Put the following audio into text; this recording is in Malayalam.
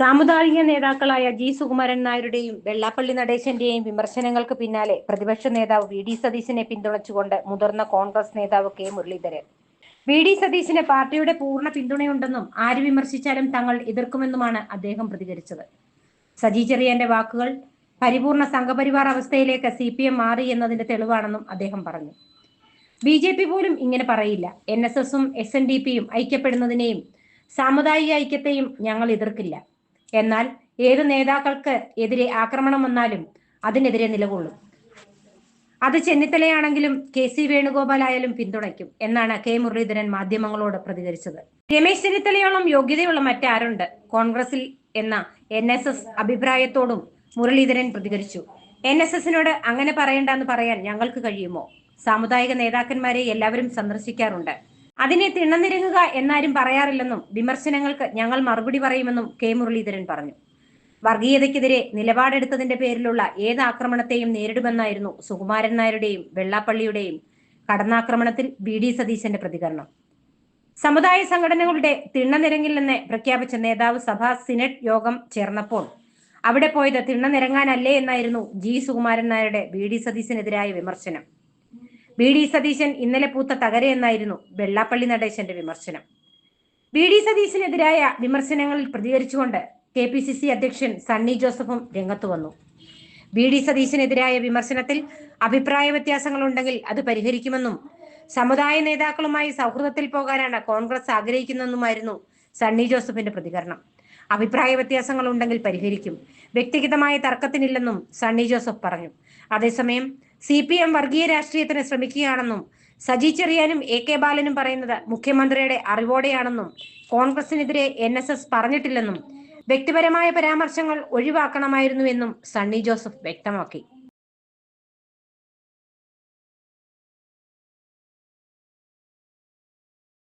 സാമുദായിക നേതാക്കളായ ജി സുകുമാരൻ നായരുടെയും വെള്ളാപ്പള്ളി നടേശന്റെയും വിമർശനങ്ങൾക്ക് പിന്നാലെ പ്രതിപക്ഷ നേതാവ് വി ഡി സതീശനെ പിന്തുണച്ചുകൊണ്ട് മുതിർന്ന കോൺഗ്രസ് നേതാവ് കെ മുരളീധരൻ. വി ഡി സതീശന് പാർട്ടിയുടെ പൂർണ പിന്തുണയുണ്ടെന്നും ആര് വിമർശിച്ചാലും തങ്ങൾ എതിർക്കുമെന്നുമാണ് അദ്ദേഹം പ്രതികരിച്ചത്. സജി ചെറിയന്റെ വാക്കുകൾ പരിപൂർണ സംഘപരിവാർ അവസ്ഥയിലേക്ക് സി പി എം മാറി എന്നതിന്റെ തെളിവാണെന്നും അദ്ദേഹം പറഞ്ഞു. ബി ജെ പി പോലും ഇങ്ങനെ പറയില്ല. എൻ എസ് എസും എസ് എൻ ഡി പിയും ഐക്യപ്പെടുന്നതിനെയും സാമുദായിക ഐക്യത്തെയും ഞങ്ങൾ എതിർക്കില്ല. എന്നാൽ ഏത് നേതാക്കൾക്ക് എതിരെ ആക്രമണം വന്നാലും അതിനെതിരെ നിലകൊള്ളും. അത് ചെന്നിത്തലയാണെങ്കിലും കെ സി വേണുഗോപാൽ ആയാലും പിന്തുണയ്ക്കും എന്നാണ് കെ മുരളീധരൻ മാധ്യമങ്ങളോട് പ്രതികരിച്ചത്. രമേശ് ചെന്നിത്തലയോളം യോഗ്യതയുള്ള മറ്റാരുണ്ട്? കോൺഗ്രസിൽ എന്ന എൻ എസ് എസ് അഭിപ്രായത്തോടും മുരളീധരൻ പ്രതികരിച്ചു. എൻ എസ് എസിനോട് അങ്ങനെ പറയണ്ടെന്ന് പറയാൻ ഞങ്ങൾക്ക് കഴിയുമോ? സാമുദായിക നേതാക്കന്മാരെ എല്ലാവരും സന്ദർശിക്കാറുണ്ട്. അതിനെ തിണനിരങ്ങുക എന്നാരും പറയാറില്ലെന്നും വിമർശനങ്ങൾക്ക് ഞങ്ങൾ മറുപടി പറയുമെന്നും കെ മുരളീധരൻ പറഞ്ഞു. വർഗീയതയ്ക്കെതിരെ നിലപാടെടുത്തതിന്റെ പേരിലുള്ള ഏത് ആക്രമണത്തെയും നേരിടുമെന്നായിരുന്നു സുകുമാരൻ നായരുടെയും വെള്ളാപ്പള്ളിയുടെയും കടന്നാക്രമണത്തിൽ ബി ഡി സതീശന്റെ പ്രതികരണം. സമുദായ സംഘടനകളുടെ തിണ്ണനിരങ്ങില്ലെന്ന് പ്രഖ്യാപിച്ച നേതാവ് സഭാ സിനറ്റ് യോഗം ചേർന്നപ്പോൾ അവിടെ പോയത് തിണ്ണനിരങ്ങാനല്ലേ എന്നായിരുന്നു ജി സുകുമാരൻ നായരുടെ ബി ഡി സതീശനെതിരായ വിമർശനം. ബി ഡി സതീശൻ ഇന്നലെ പൂത്ത തകരയെന്നായിരുന്നു വെള്ളാപ്പള്ളി നടേശന്റെ വിമർശനം. ബി ഡി സതീശനെതിരായ വിമർശനങ്ങളിൽ പ്രതികരിച്ചുകൊണ്ട് കെ പി സി സി അധ്യക്ഷൻ സണ്ണി ജോസഫും രംഗത്തു വന്നു. ബി ഡി സതീശനെതിരായ വിമർശനത്തിൽ അഭിപ്രായ വ്യത്യാസങ്ങളുണ്ടെങ്കിൽ അത് പരിഹരിക്കുമെന്നും സമുദായ നേതാക്കളുമായി സൗഹൃദത്തിൽ പോകാനാണ് കോൺഗ്രസ് ആഗ്രഹിക്കുന്നതെന്നുമായിരുന്നു സണ്ണി ജോസഫിന്റെ പ്രതികരണം. അഭിപ്രായ വ്യത്യാസങ്ങൾ ഉണ്ടെങ്കിൽ പരിഹരിക്കും. വ്യക്തിഗതമായ തർക്കത്തിനില്ലെന്നും സണ്ണി ജോസഫ് പറഞ്ഞു. അതേസമയം സി പി എം വർഗീയ രാഷ്ട്രീയത്തിന് ശ്രമിക്കുകയാണെന്നും സജി ചെറിയാനും എ കെ ബാലനും പറയുന്നത് മുഖ്യമന്ത്രിയുടെ അറിവോടെയാണെന്നും കോൺഗ്രസിനെതിരെ എൻ എസ് എസ് പറഞ്ഞിട്ടില്ലെന്നും വ്യക്തിപരമായ പരാമർശങ്ങൾ ഒഴിവാക്കണമായിരുന്നുവെന്നും സണ്ണി ജോസഫ് വ്യക്തമാക്കി.